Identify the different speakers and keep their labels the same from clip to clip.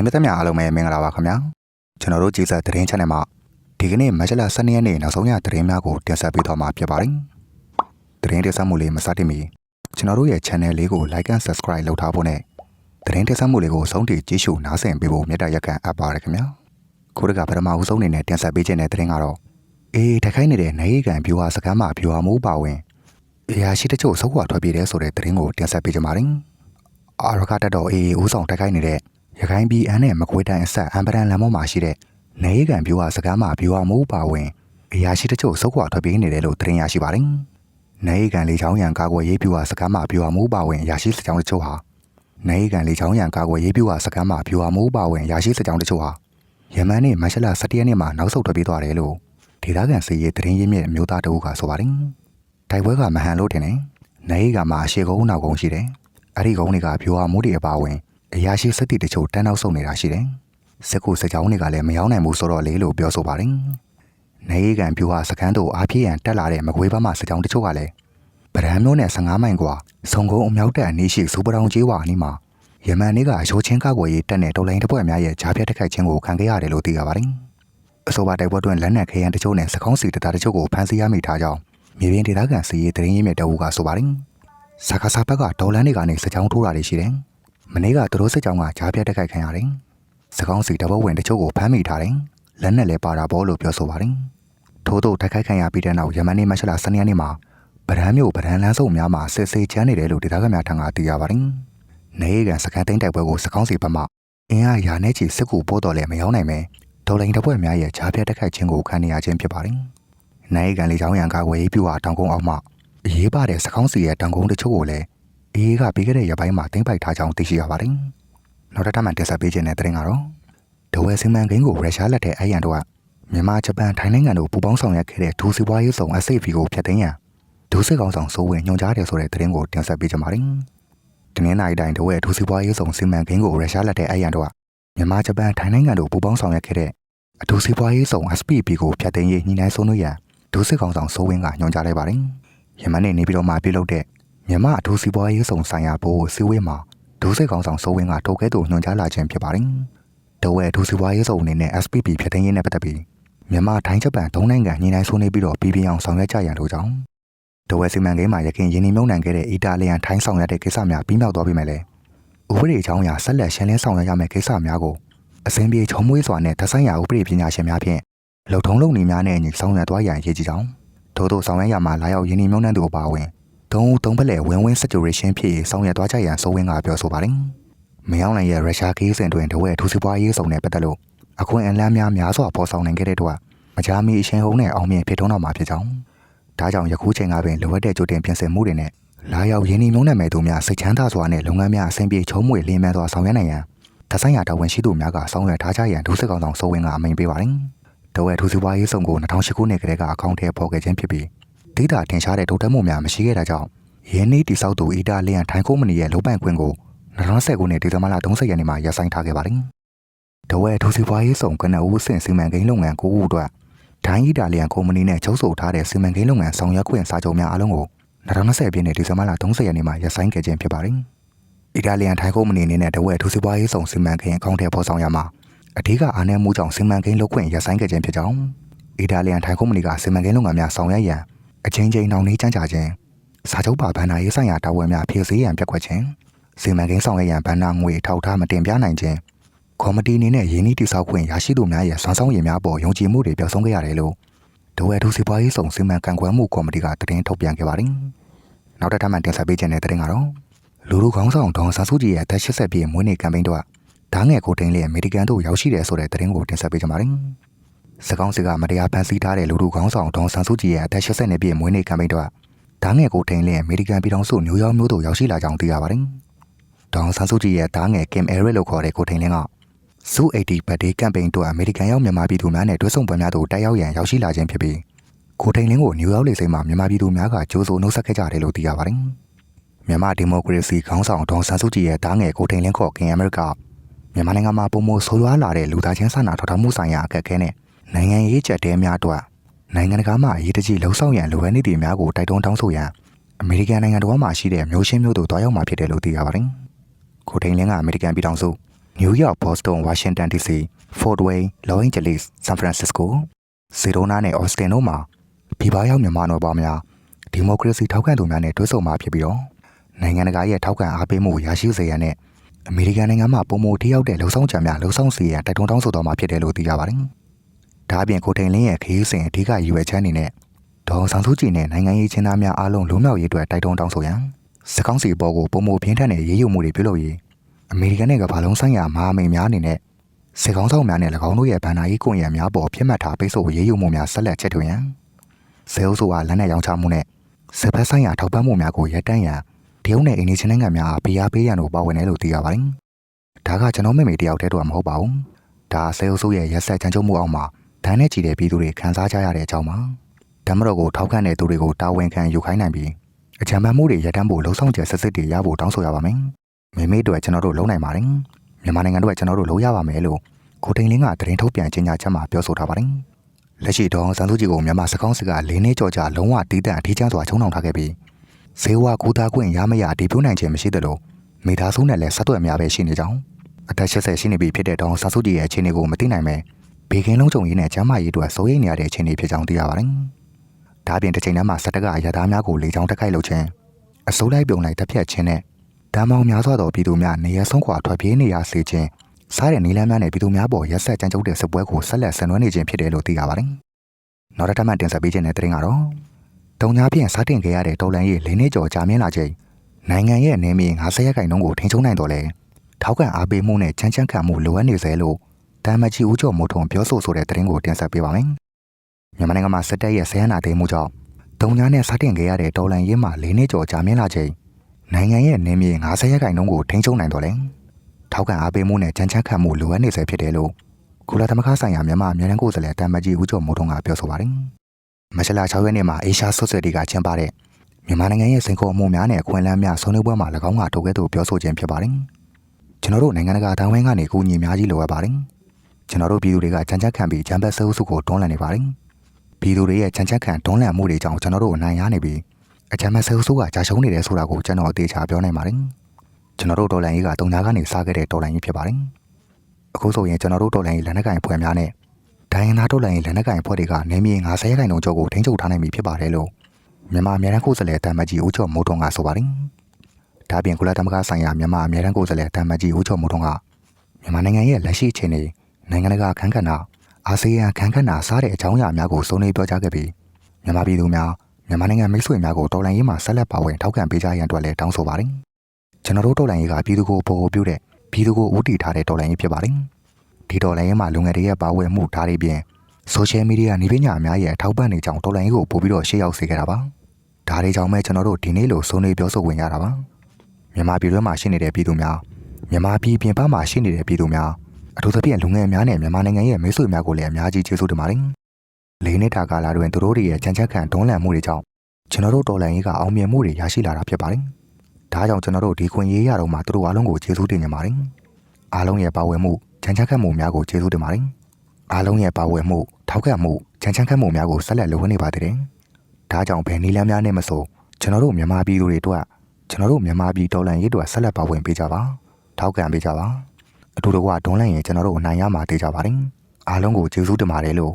Speaker 1: သတင်းမသက်များအားလုံးပဲမင်္ဂလာပါခင်ဗျာကျွန်တော်တို့ကြည်ဆက်သတင်း channel မှာဒီကနေ့မတ်လ12ရက်နေ့နောက်ဆုံးရသတင်းများကိုတင်ဆက်ပေးသွားမှာဖြစ်ပါတယ်သတင်းတင်ဆက်မှုလေးမစတင်မီကျွန်တော်တို့ရဲ့ channel လေးကို like and subscribe လုပ်ထားဖို့နဲ့သတင်းတင်ဆက်မှုလေးကိုဆုံးထိကြည့်ရှုနားဆင်ပေးဖို့မေတ္တာရက်ခံအပ်ပါတယ်ခင်ဗျာခုတကပထမဦးဆုံးအနေနဲ့တင်ဆက်ပေးခြင်းတဲ့သတင်းကတော့အေးထိုက်ခိုင်းနေတဲ့နိုင်ရီကန်ဗျူဟာစကမ်းမှာဗျူဟာမှုပါဝင်အရာရှိတချို့စုပ်ခွာထွက်ပြေးတဲ့ဆိုတဲ့သတင်းကိုတင်ဆက်ပေးကြပါမယ်အာရကတက်တော်အေးဦးဆောင်တိုက်ခိုက်နေတဲ့ ရခိုင်ပြည်အန်းနဲ့မကွေးတိုင်းအဆက်အမ်ပဒန်လမ်းပေါ်မှာရှိတဲ့နေရီကန်ဗျူဟာစကားမှာဗျူဟာမိုးပါဝင်အရာရှိတချို့စုပ်ခွာထွက်ပြေးနေတယ်လို့သတင်းရရှိပါတယ်။နေရီကန်လေချောင်းရံကာကွယ်ရေးဗျူဟာစကားမှာဗျူဟာမိုးပါဝင်အရာရှိစကြောင်းတချို့ဟာနေရီကန်လေချောင်းရံကာကွယ်ရေးဗျူဟာစကားမှာဗျူဟာမိုးပါဝင်အရာရှိစကြောင်းတချို့ဟာယမန်နေ့မတ်လ17ရက်နေ့မှာနောက်ဆုတ်ထွက်ပြေးသွားတယ်လို့ဒေသခံစီရေးသတင်းရင်းမြစ်အမျိုးသားတအုပ်ကဆိုပါတယ်။တိုက်ပွဲကမဟန်လို့တင်တယ်။နေရီကန်မှာအရှိကုန်းနောက်ကုန်းရှိတယ်။အဲ့ဒီကုန်းတွေကဗျူဟာမိုးတွေအပါဝင် အရာရှိစက်တီတချို့တန်းနောက်ဆုံနေတာရှိတယ်။စက်ကိုစကြောင်းတွေကလည်းမရောက်နိုင်ဘူးဆိုတော့လေလို့ပြောဆိုပါတယ်။နေရီကန်ပြူဟာစကန်းတို့အားပြေးရန်တက်လာတဲ့မကွေးဘက်မှစကြောင်းတချို့ကလည်းဗရန်မျိုးနဲ့15မိုင်ကွာဆုံကုန်းအမြောက်တက်အနီးရှိစူပတောင်ကျေးဝါအနီးမှာယမန်နေ့ကရိုးချင်းကောက်ွယ်ရေးတက်တဲ့တော်လိုင်းတစ်ပွဲများရဲ့ဂျားပြတ်တက်ခိုက်ခြင်းကိုခံခဲ့ရတယ်လို့သိရပါတယ်။အဆိုပါတိုက်ပွဲတွင်လက်နက်ခဲယံတချို့နဲ့စကောင်းစီတသားတချို့ကိုဖမ်းဆီးရမိထားကြောင်းမြေပြင်ဒေသခံစီရေးတရင်ရင်းမြစ်တအူကဆိုပါတယ်။စကားစားဘက်ကဒေါ်လန်တွေကနေစကြောင်းထိုးတာတွေရှိတယ်။ မနေ့ကသူတို့စစ်ကြောင်းကကြားပြတ်တက်ခိုက်ခံရတယ်။စကောင်းစီတဘဝင်တချို့ကိုဖမ်းမိထားတယ်။လက်နဲ့လည်းပါတာပေါ့လို့ပြောဆိုပါတယ်။ထို့သောတက်ခိုက်ခံရပြီးတဲ့နောက်ယမန်နေ့မတ်လ12ရက်နေ့မှာဗရန်မြို့ဗရန်လန်းစုံများမှာစစ်ဆေးချမ်းနေတယ်လို့ဒေသခံများထံကသိရပါတယ်။နေကန်စကန်သိန်းတိုက်ပွဲကိုစကောင်းစီဘက်မှအင်အားရာနဲ့ချီစစ်ကူပို့တော်လည်းမရောက်နိုင်ပဲဒေါ်လိန်တစ်ပွဲများရဲ့ကြားပြတ်တက်ခိုက်ခြင်းကိုခံနေရခြင်းဖြစ်ပါတယ်။နေကန်လေးချောင်းရံကာဝယ်ရေးပြူဟာတောင်ကုန်းအောက်မှအရေးပါတဲ့စကောင်းစီရဲ့တောင်ကုန်းတချို့ကိုလည်း အေးကပြီးခဲ့တဲ့ရက်ပိုင်းမှာတင်ပိုက်ထားကြောင်းသိရှိရပါတယ်။နောက်တစ်ထပ်မှတင်ဆက်ပေးခြင်းတဲ့တဲ့ရင်ကတော့ဒဝဲစင်မန်ကိန်းကိုရုရှားလက်ထက်အရန်တို့ကမြန်မာဂျပန်ထိုင်းနိုင်ငံတို့ပူးပေါင်းဆောင်ရွက်ခဲ့တဲ့ဒူစီပွားရေးဆောင် SAP ကိုဖျက်သိမ်းရန်ဒူစစ်ကောင်ဆောင်စိုးဝင်ညွှန်ကြားတယ်ဆိုတဲ့တဲ့ရင်ကိုတင်ဆက်ပေးကြပါမယ်။တနင်္လာရီတိုင်းဒဝဲဒူစီပွားရေးဆောင်စင်မန်ကိန်းကိုရုရှားလက်ထက်အရန်တို့ကမြန်မာဂျပန်ထိုင်းနိုင်ငံတို့ပူးပေါင်းဆောင်ရွက်ခဲ့တဲ့အဒူစီပွားရေးဆောင် SPP ကိုဖျက်သိမ်းရေးညှိနှိုင်းဆွေးနွေးရန်ဒူစစ်ကောင်ဆောင်စိုးဝင်ကညွှန်ကြားလိုက်ပါတယ်။ယမန်နေ့နေပြည်တော်မှာပြုလုပ်တဲ့ မြန်မာအထူးစီးပွားရေးဆောင်ဆိုင်ရာဘိုးစီဝေးမှာဒုစိတ်ကောင်ဆောင်စိုးဝင်းကထိုကဲ့သို့ညွှန်ကြားလာခြင်းဖြစ်ပါတယ်။တဝဲအထူးစီးပွားရေးဆောင်အနေနဲ့ SPP ဖြစ်တဲ့ရင်းနဲ့ပတ်သက်ပြီးမြန်မာထိုင်းဂျပန်သုံးနိုင်ငံညှိနှိုင်းဆွေးနွေးပြီးတော့ပြည်ပြအောင်ဆောင်ရွက်ကြရန်တို့ကြောင့်တဝဲစီမံကိန်းမှာရခင်ရင်းနှီးမြှုပ်နှံခဲ့တဲ့အီတာလီယန်ထိုင်းဆောင်ရွက်တဲ့ကိစ္စများပြီးမြောက်သွားပြီမဲ့လေဥပဒေအကြောင်းအရာဆက်လက်ရှင်းလင်းဆောင်ရွက်ရမယ့်ကိစ္စများကိုအစဉ်ပြေချုံမွေးစွာနဲ့သက်ဆိုင်ရာဥပဒေပညာရှင်များဖြင့်လှုပ်ထုံးလုပ်နေများနဲ့အညီဆောင်ရွက်သွားရန်ရည်ကြည်ကြောင်းထို့သောဆောင်ရွက်ရမှာလာရောက်ရင်းနှီးမြှုပ်နှံသူအပါအဝင် သုံးဦးသုံးဖက်လေဝင်းဝင်း situation ဖြစ်ရေးဆောင်ရွက်သွားကြရန်စိုးဝင်းကပြောဆိုပါတယ်။မယောင်းနိုင်ရဲ့ရုရှားခီးစဉ်တွင်တဝဲထူစီပွားရေးဆောင်တဲ့ပတ်သက်လို့အခွင့်အလမ်းများများစွာပေါ်ဆောင်နိုင်ခဲ့တဲ့အတွက်မကြာမီအရှင်ဟုံးနဲ့အောင်မြင်ဖြစ်ထွန်းတော်မှာဖြစ်ကြောင်းဒါကြောင့်ယခုချိန်ကပင်လိုအပ်တဲ့ကြိုတင်ပြင်ဆင်မှုတွေနဲ့လာရောက်ရင်းနှီးမြှုပ်နှံမဲ့သူများစိတ်ချမ်းသာစွာနဲ့လုပ်ငန်းများအဆင်ပြေချုံးမွေလင်းမြန်စွာဆောင်ရွက်နိုင်ရန်တဆိုင်ရာတာဝန်ရှိသူများကဆောင်ရွက်ထားကြရန်ဒုစကောင်ဆောင်စိုးဝင်းကအမိန့်ပေးပါတယ်။တဝဲထူစီပွားရေးဆောင်ကို2008ခုနှစ်ကတည်းကအကောင့်ထဲပေါ်ခဲ့ခြင်းဖြစ်ပြီး ဒေတာထင်ရှားတဲ့တိုးတက်မှုများမရှိခဲ့တာကြောင့်ရင်းနှီးတိဆောက်သူအီတာလီယန်ထိုင်းကုမ္ပဏီရဲ့လုပ်ပိုင်ခွင့်ကို2010ခုနှစ်ဒီဇင်ဘာလ30ရက်နေ့မှာရပ်ဆိုင်းထားခဲ့ပါတယ်။တဝဲထူစီပွားရေးဆောင်ကနဦးစင်စီမံကိန်းလုပ်ငန်းကိုဦးအတွက်ထိုင်းအီတာလီယန်ကုမ္ပဏီနဲ့ချုပ်ဆိုထားတဲ့စီမံကိန်းလုပ်ငန်းဆောင်ရွက်ခွင့်စာချုပ်များအလုံးကို2020ပြည့်နှစ်ဒီဇင်ဘာလ30ရက်နေ့မှာရပ်ဆိုင်းခဲ့ခြင်းဖြစ်ပါတယ်။အီတာလီယန်ထိုင်းကုမ္ပဏီအနေနဲ့တဝဲထူစီပွားရေးဆောင်စီမံကိန်းအကောင့်ထဲပေါ်ဆောင်ရမှာအထူးကအားနည်းမှုကြောင့်စီမံကိန်းလုပ်ခွင့်ရပ်ဆိုင်းခဲ့ခြင်းဖြစ်ကြောင်းအီတာလီယန်ထိုင်းကုမ္ပဏီကစီမံကိန်းလုပ်ငန်းများဆောင်ရွက်ရန် အချင်းချင်းနှောင့်နှေးကြမ်းကြခြင်းစာချုပ်ပါဗန္ဒာရေးဆိုင်ရာတာဝန်များဖြည့်ဆည်းရန်ပြက်ကွက်ခြင်းစီမံကိန်းဆောင်ရွက်ရန်ဗန္ဒာငွေထောက်ထားမတင်ပြနိုင်ခြင်းကော်မတီအနေနဲ့ရင်းနှီးတိစောက်ခွင့်ရရှိသူများရဲ့စွမ်းဆောင်ရည်များပေါ်ယုံကြည်မှုတွေပြောဆုံးခဲ့ရတယ်လို့ဒိုဝဲထူစီပွားရေးဆောင်စီမံကန့်ကွက်မှုကော်မတီကသတင်းထုတ်ပြန်ခဲ့ပါတယ်။နောက်တစ်ထပ်မှတင်ဆက်ပေးခြင်းတဲ့သတင်းကတော့လူလူခေါင်းဆောင်ဒေါန်ဆာစုကြည်ရဲ့အသက်80ပြည့်မွေးနေ့ကမ်ပိန်းတော့ဓာငယ်ကိုထိန်လေးအမေရိကန်တို့ရောက်ရှိတယ်ဆိုတဲ့သတင်းကိုတင်ဆက်ပေးကြပါမယ်။ စကောင်းစီကမတရားဖန်ဆီးထားတဲ့လူလူခေါင်းဆောင်ဒေါန်ဆာစုကြည်ရဲ့အသက်80ပြည့်မွေးနေ့ကမ်ပိန်းတော့ဓာငယ်ကိုထိန်လေးအမေရိကန်ပြည်ထောင်စုနယူးယောက်မြို့သို့ရောက်ရှိလာကြောင်းသိရပါတယ်။ဒေါန်ဆာစုကြည်ရဲ့ဓာငယ်ကင်အဲရစ်လို့ခေါ်တဲ့ကိုထိန်လင်းကဇူ80 birthday campaign တို့အမေရိကန်ရောက်မြန်မာပြည်သူများနဲ့တွဲဆုံပွဲများသို့တက်ရောက်ရန်ရောက်ရှိလာခြင်းဖြစ်ပြီးကိုထိန်လင်းကိုနယူးယောက်လေဆိပ်မှာမြန်မာပြည်သူများကကြိုးဆိုနှုတ်ဆက်ခဲ့ကြတယ်လို့သိရပါတယ်။မြန်မာဒီမိုကရေစီခေါင်းဆောင်ဒေါန်ဆန်းစုကြည်ရဲ့တားငယ်ကိုထိန်လင်းခေါ်ခင်အမေရိကမြန်မာနိုင်ငံမှာပုံမဆိုးရွားလာတဲ့လူသားချင်းစာနာထောက်ထားမှုဆိုင်ရာအခက်အခဲနဲ့ နိုင်ငံရေးချက်တဲများအတွက်နိုင်ငံတကာမှအရေးတကြီးလှုံ့ဆော်ရန်လိုအပ်နေသည့်များကိုတိုက်တွန်းတောင်းဆိုရန်အမေရိကန်နိုင်ငံတော်မှာရှိတဲ့မျိုးရှင်းမျိုးတို့တွားရောက်မှာဖြစ်တယ်လို့သိရပါတယ်။ကိုထိန်လင်းကအမေရိကန်ပြည်ထောင်စု New York, Boston, Washington DC, Fort Wayne, Los Angeles, San Francisco, Sedona နဲ့ Austin တို့မှာပြည်ပရောက်မြန်မာနယ်ပေါင်းများဒီမိုကရေစီထောက်ခံသူများနဲ့တွဲဆုံမှာဖြစ်ပြီးတော့နိုင်ငံတကာရဲ့ထောက်ခံအားပေးမှုရရှိစေရန်နဲ့အမေရိကန်နိုင်ငံမှာပုံမထိရောက်တဲ့လုံဆောင်ကြံများလုံဆောင်စီရန်တိုက်တွန်းတောင်းဆိုတော်မှာဖြစ်တယ်လို့သိရပါတယ်။ ဒါအပြင်ကိုထိန်လင်းရဲ့ခရီးစဉ်အဓိကရည်ရွယ်ချက်အနေနဲ့ဒေါအောင်ဆန်းစုကြည်နဲ့နိုင်ငံရေးချင်းသားများအားလုံးလုံးမြောက်ရေးအတွက်တိုက်တွန်းတောင်းဆိုရန်စကောင်းစီဘောကိုပုံမပြင်းထန်တဲ့ရေးယူမှုတွေပြုလုပ်ရေးအမေရိကန်နဲ့ကမ္ဘာလုံးဆိုင်ရာမဟာမိတ်များအနေနဲ့စစ်ကောင်းဆောင်များနဲ့၎င်းတို့ရဲ့ဗန်နာရေးကွန်ရက်များပေါ်ဖြစ်မှတ်ထားပိတ်ဆို့ရေးယူမှုများဆက်လက်ချက်ထွင်ရန်စေအုပ်စုကလက်နက်ရောင်းချမှုနဲ့စစ်ဘက်ဆိုင်ရာထောက်ပံ့မှုများကိုရပ်တန့်ရန်တရုတ်နဲ့အိန္ဒိယနိုင်ငံများအားပေးအားပေးရန်တို့ပါဝင်တယ်လို့သိရပါတယ်။ဒါကကျွန်တော်မိမိတယောက်တည်းတော့မဟုတ်ပါဘူး။ဒါစေအုပ်စုရဲ့ရက်ဆက်ချမ်းချုပ်မှုအောက်မှာ ဒဏ်နဲ့ချီတဲ့ပြည်သူတွေခံစားကြရတဲ့အကြောင်းပါ။ဓမ္မတော်ကိုထောက်ခံတဲ့သူတွေကိုတာဝန်ခံယူခိုင်းနိုင်ပြီးအကြံပေးမှုတွေရပ်တန့်ဖို့လှုံ့ဆော်ချက်စစ်စစ်တွေရဖို့တောင်းဆိုရပါမယ်။မိမိတို့ကျွန်တော်တို့လုံနိုင်ပါတယ်။မြန်မာနိုင်ငံတို့ကကျွန်တော်တို့လုံရပါမယ်လို့ကိုတိန်လင်းကတရင်ထုတ်ပြန်ကြေညာချက်မှာပြောဆိုထားပါတယ်။လက်ရှိတော်စံစုကြည်ကိုမြန်မာစကောင်းစစ်က၄နှစ်ကျော်ကြာလုံးဝတီးတန့်အထီးကျန်းစွာချုံနှောင်ထားခဲ့ပြီးဇေဝကူသားခွင့်ရမရဒီပြိုးနိုင်ခြင်းမရှိသလိုမိသားစုနဲ့လည်းဆက်သွယ်များပဲရှိနေကြောင်းအသက်80ရှိနေပြီဖြစ်တဲ့တော်စံစုကြည်ရဲ့အခြေအနေကိုမသိနိုင်ပဲ ဘေကင်းလုံးကြုံရင်းနဲ့ကျမ်းမာရေးအတွက်စိုးရိမ်နေရတဲ့အခြေအနေဖြစ်ကြောင်းသိရပါတယ်။ဒါအပြင်တစ်ချိန်တည်းမှာစက်တကအရသားများကိုလေကြောင်းတက်ခိုက်လုပ်ခြင်းအစိုးလိုက်ပြုံလိုက်တက်ဖြတ်ခြင်းနဲ့တမ်းမောင်များစွာသောပြည်သူများနေရဆုံးခွာထွက်ပြေးနေရစေခြင်းစားတဲ့နီလန်းများနဲ့ပြည်သူများပေါ်ရက်ဆက်ကြမ်းကြုတ်တဲ့စစ်ပွဲကိုဆက်လက်ဆင်နွှဲနေခြင်းဖြစ်တယ်လို့သိရပါတယ်။နောက်တစ်ထပ်မှတင်ဆက်ပေးခြင်းတဲ့တဲ့ရင်ကတော့တုံညာဖြင့်စားတင်ခဲ့ရတဲ့တော်လန်ရေး၄နှစ်ကျော်ကြာမြင့်လာချိန်နိုင်ငံရဲ့နေမြေ90ရာခိုင်နှုန်းကိုထိန်းချုပ်နိုင်တော့လေထောက်ခံအားပေးမှုနဲ့ချမ်းချမ်းခံမှုလိုအပ်နေစေလို့ တမ်မချီဦးကျော်မိုးထုံပြောဆိုဆိုတဲ့တဲ့ရင်ကိုတင်ဆက်ပေးပါမယ်။မြန်မာနိုင်ငံမှာစစ်တပ်ရဲ့ဆဲရနာသိမ်းမှုကြောင့်တုံညာနဲ့စားတင်ခဲ့ရတဲ့တော်လန်ရေးမှာ၄နှစ်ကျော်ကြာမြင့်လာချိန်နိုင်ငံရဲ့နေမြေ90ရာခိုင်နှုန်းကိုထိန်းချုပ်နိုင်တော့လေထောက်ခံအားပေးမှုနဲ့ချမ်းချမ်းခံမှုလိုအပ်နေစေဖြစ်တယ်လို့ကုလသမဂ္ဂဆိုင်ရာမြန်မာအမြဲတမ်းကိုယ်စားလှယ်တမ်မကြီးဦးကျော်မိုးထုံးကပြောဆိုပါတယ်။မရှလာ6ရက်နေ့မှာအေရှားဆွတ်ဆွဲတီကကျင်းပတဲ့မြန်မာနိုင်ငံရဲ့စိန်ခေါ်မှုများနဲ့အခွင့်အလမ်းများဆွေးနွေးပွဲမှာ၎င်းကထုတ်ခဲ့သူပြောဆိုခြင်းဖြစ်ပါတယ်။ကျွန်တော်တို့နိုင်ငံတကာတန်ဝင်းကနေကူညီအများကြီးလိုအပ်ပါတယ်။ ကျွန်တော်တို့ပြည်သူတွေကချမ်းချမ်းခံပြီးဂျမ်ဘတ်ဆဲအုပ်စုကိုတွန်းလှန်နေပါတယ်။ပြည်သူတွေရဲ့ချမ်းချမ်းခံတွန်းလှန်မှုတွေကြောင့်ကျွန်တော်တို့အနိုင်ရနေပြီးအချမ်းဘတ်ဆဲအုပ်စုကကြာရှုံးနေတယ်ဆိုတာကိုကျွန်တော်အသေးချာပြောနိုင်ပါတယ်။ကျွန်တော်တို့ဒေါ်လာကြီးကတုံညာကနေစားခဲ့တဲ့ဒေါ်လာကြီးဖြစ်ပါတယ်။အခုဆိုရင်ကျွန်တော်တို့ဒေါ်လာကြီးလက်နက်ကင်ဖွဲ့များနဲ့ဒိုင်းနာဒေါ်လာကြီးလက်နက်ကင်ဖွဲ့တွေကနေမြေ90ခိုင်နှုန်းကျော်ကိုထိန်းချုပ်ထားနိုင်ပြီဖြစ်ပါတယ်လို့မြန်မာအမြဲတမ်းကိုယ်စားလှယ်တမ်မကြီးဦးကျော်မိုးထွန်းကဆိုပါတယ်။ဒါပြင်ကုလသမဂ္ဂဆိုင်ရာမြန်မာအမြဲတမ်းကိုယ်စားလှယ်တမ်မကြီးဦးကျော်မိုးထွန်းကမြန်မာနိုင်ငံရဲ့လက်ရှိအခြေအနေ နိုင်ငံတကာခန်းကဏ္ဍအာဆီယံခန်းကဏ္ဍစားတဲ့အကြောင်းအရာများကိုစုံလင်ပြောကြားခဲ့ပြီးမြန်မာပြည်သူများမြန်မာနိုင်ငံမိတ်ဆွေများကိုတော်လှန်ရေးမှာဆက်လက်ပါဝင်ထောက်ခံပေးကြရန်အတွက်လည်းတောင်းဆိုပါတယ်။ကျွန်တော်တို့တော်လှန်ရေးကပြည်သူကိုပို့ပြုတဲ့ပြည်သူကိုဦးတည်ထားတဲ့တော်လှန်ရေးဖြစ်ပါတယ်။ဒီတော်လှန်ရေးမှာလူငယ်တွေရဲ့ပါဝင်မှုဓာတ်တွေပြင်ဆိုရှယ်မီဒီယာနေပညာအများရဲ့ထောက်ပံ့နေကြောင်းတော်လှန်ရေးကိုပို့ပြီးတော့ရှေ့ရောက်စေခဲ့တာပါ။ဒါတွေကြောင့်ပဲကျွန်တော်တို့ဒီနေ့လိုစုံလင်ပြောဆိုဝင်ရတာပါ။မြန်မာပြည်တွင်းမှာရှိနေတဲ့ပြည်သူများမြန်မာပြည်ပြင်ပမှာရှိနေတဲ့ပြည်သူများ အထူးသဖြင့်လူငယ်များနဲ့မြန်မာနိုင်ငံရဲ့မိတ်ဆွေများကိုလည်းအများကြီးကျေးဇူးတင်ပါတယ်။လေးနှစ်တာကာလတွင်သူတို့တွေရဲ့ချမ်းချက်ခံတွန်းလှန်မှုတွေကြောင့်ကျွန်တော်တို့တော်လှန်ရေးကအောင်မြင်မှုတွေရရှိလာတာဖြစ်ပါတယ်။ဒါကြောင့်ကျွန်တော်တို့ဒီခွင့်ရေးရတော့မှသူတို့အားလုံးကိုကျေးဇူးတင်ကြပါတယ်။အားလုံးရဲ့ပါဝင်မှုချမ်းချက်ခံမှုများကိုကျေးဇူးတင်ပါတယ်။အားလုံးရဲ့ပါဝင်မှုထောက်ခံမှုချမ်းချမ်းခံမှုများကိုဆက်လက်လုပ်နေပါသေးတယ်။ဒါကြောင့်ဘယ်နည်းလမ်းများနဲ့မဆိုကျွန်တော်တို့မြန်မာပြည်သူတွေအတွက်ကျွန်တော်တို့မြန်မာပြည်တော်လှန်ရေးအတွက်ဆက်လက်ပါဝင်ပေးကြပါ။ထောက်ခံပေးကြပါ။ အတူတကွဒွန်းလှန်ရင်ကျွန်တော်တို့အနိုင်ရမှာတေးကြပါတယ်။အားလုံးကိုကျေးဇူးတင်ပါတယ်လို့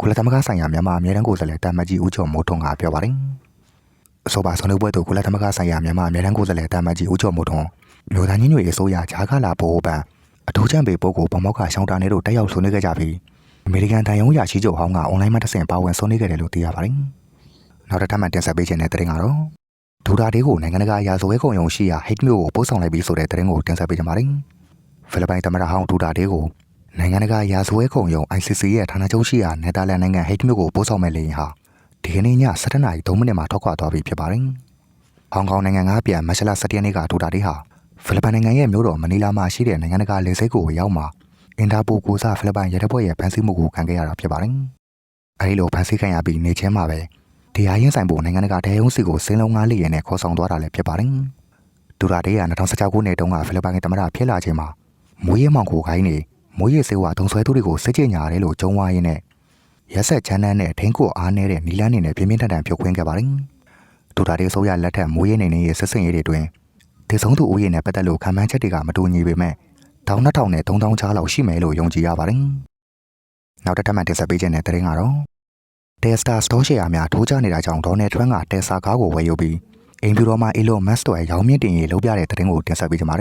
Speaker 1: ကုလသမဂ္ဂဆိုင်ရာမြန်မာအမြဲတမ်းကိုယ်စားလှယ်တာမကြီးဦးကျော်မိုးထွန်းကပြောပါတယ်။အဆိုပါဆွေးနွေးပွဲသို့ကုလသမဂ္ဂဆိုင်ရာမြန်မာအမြဲတမ်းကိုယ်စားလှယ်တာမကြီးဦးကျော်မိုးထွန်းမြို့သားညညွေအစိုးရဂျာကာလာဘိုးဘန်အထူးချံပေပုဂ္ဂိုလ်ဗမောက်ကရှောင်းတာနေတို့တက်ရောက်ဆွေးနွေးခဲ့ကြပြီးအမေရိကန်တိုင်ယုံရာရှိချုပ်ဟောင်းကအွန်လိုင်းမှာတဆင့်ပါဝင်ဆွေးနွေးခဲ့တယ်လို့သိရပါတယ်။နောက်တစ်ထပ်မှတင်ဆက်ပေးခြင်းတဲ့တဲ့တင်ကတော့ဒူဒါဒေးကိုနိုင်ငံတကာရာဇဝဲခုံရုံရှိရာဟိတ်မြို့ကိုပို့ဆောင်လိုက်ပြီးဆိုတဲ့တဲ့တင်ကိုတင်ဆက်ပေးကြပါတယ်။ ဖိလစ်ပိုင်သမ္မတဟောင်းဒူဒါဒေးကိုနိုင်ငံတကာရာဇဝဲခုံရုံ ICC ရဲ့ဌာနချုပ်ရှိရာနယ်သာလန်နိုင်ငံဟိတ်မြို့ကိုပို့ဆောင်မဲ့လေယာဉ်ဟာဒီကနေ့ည7:00နာရီ3မိနစ်မှာထွက်ခွာသွားပြီဖြစ်ပါတယ်။ဟောင်ကောင်နိုင်ငံကပြန်မတ်လ17ရက်နေ့ကဒူဒါဒေးဟာဖိလစ်ပိုင်နိုင်ငံရဲ့မြို့တော်မနီလာမှာရှိတဲ့နိုင်ငံတကာလေဆိပ်ကိုရောက်မှာအင်တာပိုကိုစားဖိလစ်ပိုင်ရဲတပ်ဖွဲ့ရဲ့ဖမ်းဆီးမှုကိုခံခဲ့ရတာဖြစ်ပါတယ်။အဲဒီလိုဖမ်းဆီးခံရပြီးနေချင်းမှာပဲတရားရင်ဆိုင်ဖို့နိုင်ငံတကာတရားရုံးစီကိုစင်းလုံးငါးလီရဲနဲ့ခေါ်ဆောင်သွားတာလည်းဖြစ်ပါတယ်။ဒူရာဒေးက2016ခုနှစ်တုန်းကဖိလစ်ပိုင်သမ္မတဖြစ်လာချိန်မှာ မွေးရမောင်ကိုခိုင်းနေမွေးရစေဝါတုံဆွဲသူတွေကိုစစ်ကြေညာရတယ်လို့ကြုံဝါရင်းနဲ့ရက်ဆက်ချမ်းတန်းနဲ့ထင်းကိုအားနေတဲ့နီလန်းနေနဲ့ပြင်းပြင်းထန်ထန်ဖြုတ်ခွင်းခဲ့ပါတယ်။ဒူရာဒေးဆိုရလက်ထက်မွေးရနေနေရဲ့ဆက်စင်ရေးတွေတွင်တည်ဆုံးသူဦးရေနဲ့ပတ်သက်လို့ခံမှန်းချက်တွေကမတူညီပေမဲ့တ1200နဲ့3000ချားလောက်ရှိမယ်လို့ယုံကြည်ရပါတယ်။နောက်တစ်ထပ်မှတင်ဆက်ပေးခြင်းတဲ့သတင်းကတော့ Tesla Store share များထိုးကျနေတာကြောင့် Donald Trump က Tesla ကားကိုဝယ်ယူပြီးအိမ်ဖြူတော်မှာ Elon Musk တို့ရဲ့ရောင်းမြင့်တင်ရေးလုပ်ပြတဲ့သတင်းကိုတင်ဆက်ပေးကြပါ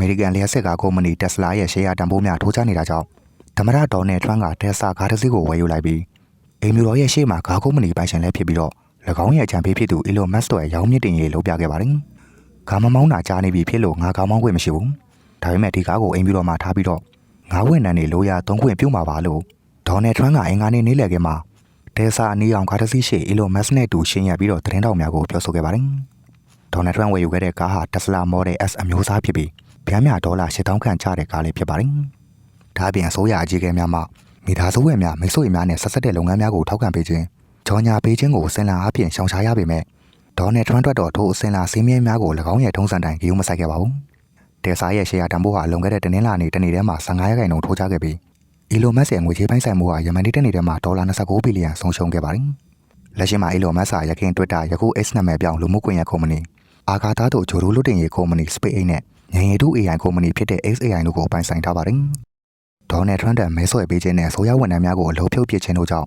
Speaker 1: မယ်။ American လျှက်စစ်ကားကုမ္ပဏီ Tesla ရဲ့ share တန်ဖိုးများထိုးကျနေတာကြောင့်သမ္မတ Donald Trump က Tesla ကားတစ်စီးကိုဝယ်ယူလိုက်ပြီးအိမ်ဖြူတော်ရဲ့ရှေ့မှာကားကုမ္ပဏီပိုင်ရှင်လည်းဖြစ်ပြီးတော့၎င်းရဲ့အကြံပေးဖြစ်သူ Elon Musk တို့ရဲ့ရောင်းမြင့်တင်ရေးလုပ်ပြခဲ့ပါတယ်။ကားမမောင်းတာကြားနေပြီဖြစ်လို့ငါကားမောင်းခွင့်မရှိဘူး။ဒါပေမဲ့ဒီကားကိုအိမ်ဖြူတော်မှာထားပြီးတော့ငါးဝန်တန်းနေလိုရသုံးခွင့်ပြုမှာပါလို့ Donald Trump ကအင်္ဂါနေ့နေ့လည်ခင်းမှာတယ်ဆာအနီးအောင်ကားတစ်စီးရှိ Elon Musk နဲ့တူရှင်းရပြီးတော့သတင်းတောက်များကိုပြောဆိုခဲ့ပါတယ်။ဒေါ်နယ်ထရန့်ဝယ်ယူခဲ့တဲ့ကားဟာ Tesla Model S အမျိုးအစားဖြစ်ပြီး ဗျမ်းမြဒေါ်လာ8000ခန့်ချတဲ့ကားလေးဖြစ်ပါတယ်။ဒါအပြင်အစိုးရအကြီးအကဲများမှမိသားစုဝင်များမိတ်ဆွေများနဲ့ဆက်ဆက်တဲ့လုပ်ငန်းများကိုထောက်ခံပေးခြင်းကြော်ညာပေးခြင်းကိုအစင်လာအပြင်ရှောင်ရှားရပေမဲ့ဒေါ်နယ်ထရန့်အတွက်တော့ထိုအစင်လာစီးမြဲများကို၎င်းရဲ့ထုံးစံတိုင်းဂရုမစိုက်ခဲ့ပါဘူး။တယ်ဆာရဲ့ရှယ်ယာတန်ဖိုးဟာလွန်ခဲ့တဲ့တနင်္လာနေ့တနေ့တည်းမှာ15ရာခိုင်နှုန်းထိုးကျခဲ့ပြီး Elon Musk ရဲ့ငွေကြေးပိုင်းဆိုင်မှုဟာယမန်နေ့တနေ့တည်းမှာဒေါ်လာ29ဘီလီယံဆုံးရှုံးခဲ့ပါတယ်။လက်ရှိမှာ Elon Musk ဟာရခိုင် Twitter ယခု X နာမည်ပြောင်းလူမှုကွန်ရက်ကုမ္ပဏီအာဂါသားတို့ဂျိုဒိုလွတ်တင်ရေးကုမ္ပဏီ SpaceX နဲ့ည င်ရီတူ AI ကုမ္ပဏီဖြစ်တဲ့ XAI တို့ကိုပိုင်ဆိုင်ထားပါတယ်။ဒေါ်နယ်ထရန့်တန်မဲဆွဲပေးခြင်းနဲ့ဆိုရဝန်ထမ်းများကိုအလုပ်ဖြုတ်ပစ်ခြင်းတို့ကြောင့်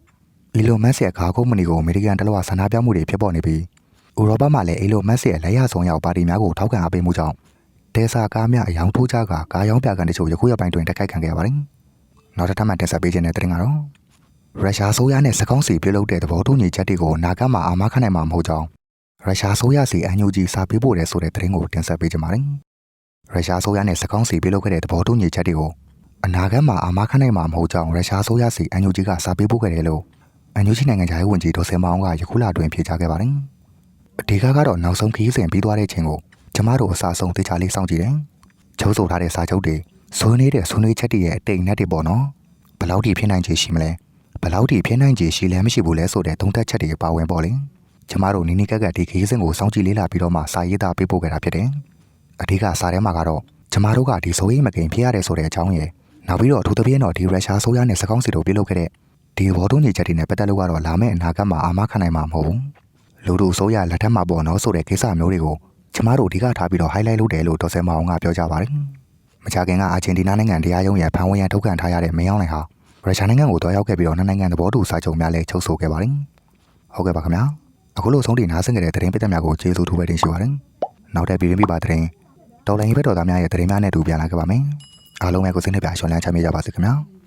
Speaker 1: Elon Musk ရဲ့ကားကုမ္ပဏီကိုအမေရိကန်တလွှာဆန္ဒပြမှုတွေဖြစ်ပေါ်နေပြီးဥရောပမှာလည်း Elon Musk ရဲ့လက်ရဆောင်ရောက်ပါတီများကိုထောက်ခံအားပေးမှုကြောင့်ဒေဆာကားများအယောင်ထိုးကြကကားရောင်းပြကန်တချို့ယခုရက်ပိုင်းတွင်တိုက်ခိုက်ခံခဲ့ရပါတယ်။နောက်တစ်ထပ်မှတင်ဆက်ပေးခြင်းတဲ့တင်ကတော့ရုရှားဆိုးရနဲ့စကောင်းစီပြုလုပ်တဲ့သဘောတူညီချက်တွေကိုနာဂတ်မှာအာမခံနိုင်မှာမဟုတ်ကြောင်းရုရှားဆိုးရစီအန်ယူဂျီစာပေးပို့တဲ့ဆိုတဲ့သတင်းကိုတင်ဆက်ပေးကြပါမယ်။ ရုရှားဆိုးရနဲ့စကောင်းစီပြုလုပ်ခဲ့တဲ့သဘောတူညီချက်တွေကိုအနာဂတ်မှာအာမခံနိုင်မှာမဟုတ်ကြောင်းရုရှားဆိုးရစီအန်ယူဂျီကစာပေးပို့ခဲ့တယ်လို့အန်ယူဂျီနိုင်ငံခြားရေးဝန်ကြီးဒေါ်စင်မောင်ကယခုလတွင်ဖြေကြားခဲ့ပါတယ်။အဓိကကတော့နောက်ဆုံးခရီးစဉ်ပြီးသွားတဲ့ချိန်ကိုကျမတို့အစားဆုံးတေချာလေးစောင့်ကြည့်တယ်။ချုပ်ဆိုထားတဲ့စာချုပ်တွေဆွေးနွေးတဲ့ဆွေးနွေးချက်တွေရဲ့အတိတ်နဲ့တွေပေါ့နော်။ဘယ်လောက်ထိဖြစ်နိုင်ခြေရှိမလဲ။ဘယ်လောက်ထိဖြစ်နိုင်ခြေရှိလဲမရှိဘူးလဲဆိုတဲ့သုံးသပ်ချက်တွေပါဝင်ပေါ့လေ။ကျမတို့နီနီကက်ကက်ဒီခရီးစဉ်ကိုစောင့်ကြည့်လေးလာပြီးတော့မှစာရေးသားပေးပို့ခဲ့တာဖြစ်တယ်။ အဓိကစာထဲမှာကတော့ကျမတို့ကဒီဆိုရင်မကိန်ဖြစ်ရတယ်ဆိုတဲ့အကြောင်းရယ်နောက်ပြီးတော့အထူးသဖြင့်တော့ဒီရုရှားဆိုရနဲ့စကောင်းစီတို့ပြုလုပ်ခဲ့တဲ့ဒီဘောတုံးကြီးချက်တွေနဲ့ပတ်သက်လို့ကတော့လာမယ့်အနာဂတ်မှာအာမခံနိုင်မှာမဟုတ်ဘူး။လူတို့ဆိုရလက်ထက်မှာပေါ့နော်ဆိုတဲ့ကိစ္စမျိုးတွေကိုကျမတို့အဓိကထားပြီးတော့ highlight လုပ်တယ်လို့ဒေါ်စင်မအောင်ကပြောကြပါတယ်။မကြခင်ကအာဂျင်တီးနားနိုင်ငံတရားရုံးရဲ့ဖန်ဝင်ရန်ထုတ်ကန်ထားရတဲ့မင်းအောင်လှိုင်ဟာရုရှားနိုင်ငံကိုတွားရောက်ခဲ့ပြီးတော့နှစ်နိုင်ငံသဘောတူစာချုပ်များလည်းချုပ်ဆိုခဲ့ပါတယ်။ဟုတ်ကဲ့ပါခင်ဗျာ။အခုလိုဆုံးတင်နားဆင်ကြတဲ့သတင်းပိသက်များကိုကျေးဇူးထူးပဲတင်ရှိပါတယ်။နောက်တဲ့ပြည်တွင်းပြပါသတင်း တော်လိုင်းဘက်တော်သားများရဲ့သတင်းများနဲ့တူပြန်လာခဲ့ပါမယ်။အားလုံးပဲကိုစိတ်နှပြရွှင်လန်းချမ်းမြေ့ကြပါစေခင်ဗျာ။